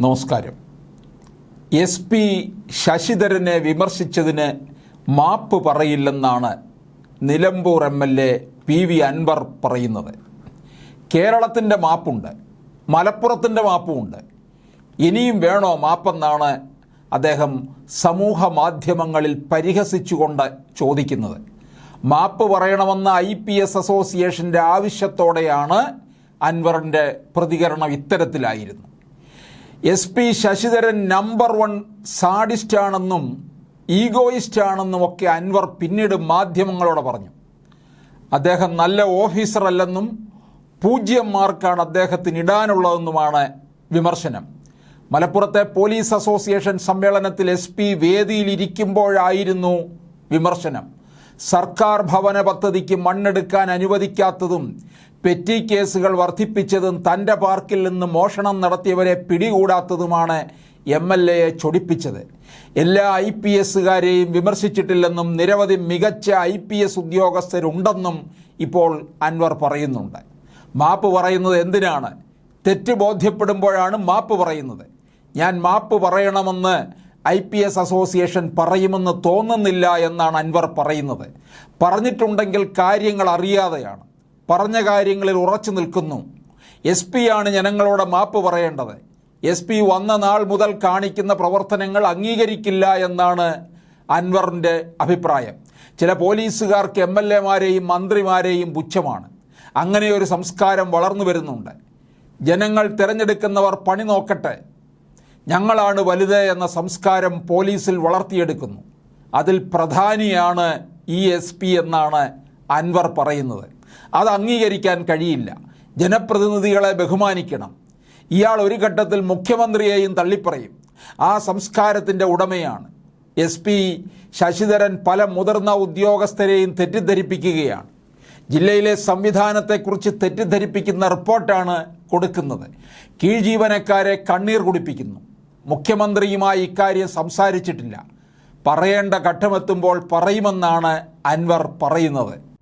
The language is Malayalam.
നമസ്കാരം. എസ് പി ശശിധരനെ വിമർശിച്ചതിന് മാപ്പ് പറയില്ലെന്നാണ് Nilambur M L A P V Anvar പറയുന്നത്. കേരളത്തിന്റെ മാപ്പുണ്ട് മലപ്പുറത്തിന്റെ മാപ്പുമുണ്ട്. ഇനിയും വേണോ മാപ്പെന്നാണ് അദ്ദേഹം സമൂഹ മാധ്യമങ്ങളിൽ പരിഹസിച്ചുകൊണ്ട് ചോദിക്കുന്നത്. മാപ്പ് പറയണമെന്ന ഐ പി എസ് അസോസിയേഷന്റെ ആവശ്യത്തോടെയാണ് അൻവറിന്റെ പ്രതികരണം ഇത്തരത്തിലായിരുന്നു. S P Sasidharan number one സാഡിസ്റ്റാണെന്നും ഈഗോയിസ്റ്റാണെന്നും ഒക്കെ അൻവർ പിന്നീട് മാധ്യമങ്ങളോട് പറഞ്ഞു. അദ്ദേഹം നല്ല ഓഫീസർ അല്ലെന്നും പൂജ്യം മാർക്കാണ് അദ്ദേഹത്തിന് ഇടാനുള്ളതെന്നുമാണ് വിമർശനം. മലപ്പുറത്തെ പോലീസ് അസോസിയേഷൻ സമ്മേളനത്തിൽ എസ് പി വേദിയിലിരിക്കുമ്പോഴായിരുന്നു വിമർശനം. സർക്കാർ ഭവന പദ്ധതിക്ക് മണ്ണെടുക്കാൻ അനുവദിക്കാത്തതും പെറ്റി കേസുകൾ വർദ്ധിപ്പിച്ചതും തന്റെ പാർക്കിൽ നിന്ന് മോഷണം നടത്തിയവരെ പിടികൂടാത്തതുമാണ് എം എൽ എയെ ചൊടിപ്പിച്ചത്. എല്ലാ ഐ പി എസുകാരെയും വിമർശിച്ചിട്ടില്ലെന്നും നിരവധി മികച്ച ഐ പി എസ് ഉദ്യോഗസ്ഥരുണ്ടെന്നും ഇപ്പോൾ അൻവർ പറയുന്നുണ്ട്. മാപ്പ് പറയുന്നത് എന്തിനാണ്? തെറ്റ് ബോധ്യപ്പെടുമ്പോഴാണ് മാപ്പ് പറയുന്നത്. ഞാൻ മാപ്പ് പറയണമെന്ന് ഐ പി എസ് അസോസിയേഷൻ പറയുമെന്ന് തോന്നുന്നില്ല എന്നാണ് അൻവർ പറയുന്നത്. പറഞ്ഞിട്ടുണ്ടെങ്കിൽ കാര്യങ്ങൾ അറിയാതെയാണ്. പറഞ്ഞ കാര്യങ്ങളിൽ ഉറച്ചു നിൽക്കുന്നു. എസ് പി ആണ് ജനങ്ങളോട് മാപ്പ് പറയേണ്ടത്. എസ് പി വന്ന നാൾ മുതൽ കാണിക്കുന്ന പ്രവർത്തനങ്ങൾ അംഗീകരിക്കില്ല എന്നാണ് അൻവറിന്റെ അഭിപ്രായം. ചില പോലീസുകാർക്ക് എം എൽ എമാരെയും മന്ത്രിമാരെയും പുച്ഛമാണ്. അങ്ങനെ ഒരു സംസ്കാരം വളർന്നു വരുന്നുണ്ട്. ജനങ്ങൾ തിരഞ്ഞെടുക്കുന്നവർ പണി നോക്കട്ടെ. ഞങ്ങളാണ് വലുത് എന്ന സംസ്കാരം പോലീസിൽ വളർത്തിയെടുക്കുന്നു. അതിൽ പ്രധാനിയാണ് ഇ എസ് പി എന്നാണ് അൻവർ പറയുന്നത്. അത് അംഗീകരിക്കാൻ കഴിയില്ല. ജനപ്രതിനിധികളെ ബഹുമാനിക്കണം. ഇയാൾ ഒരു ഘട്ടത്തിൽ മുഖ്യമന്ത്രിയെയും തള്ളിപ്പറയും. ആ സംസ്കാരത്തിന്റെ ഉടമയാണ്. എസ് പി ശശിധരൻ പല മുതിർന്ന ഉദ്യോഗസ്ഥരെയും തെറ്റിദ്ധരിപ്പിക്കുകയാണ്. ജില്ലയിലെ സംവിധാനത്തെക്കുറിച്ച് തെറ്റിദ്ധരിപ്പിക്കുന്ന റിപ്പോർട്ടാണ് കൊടുക്കുന്നത്. കീഴ്ജീവനക്കാരെ കണ്ണീർ കുടിപ്പിക്കുന്നു. മുഖ്യമന്ത്രിയുമായി ഇക്കാര്യം സംസാരിച്ചിട്ടില്ല. പറയേണ്ട ഘട്ടമെത്തുമ്പോൾ പറയുമെന്നാണ് അൻവർ പറയുന്നത്.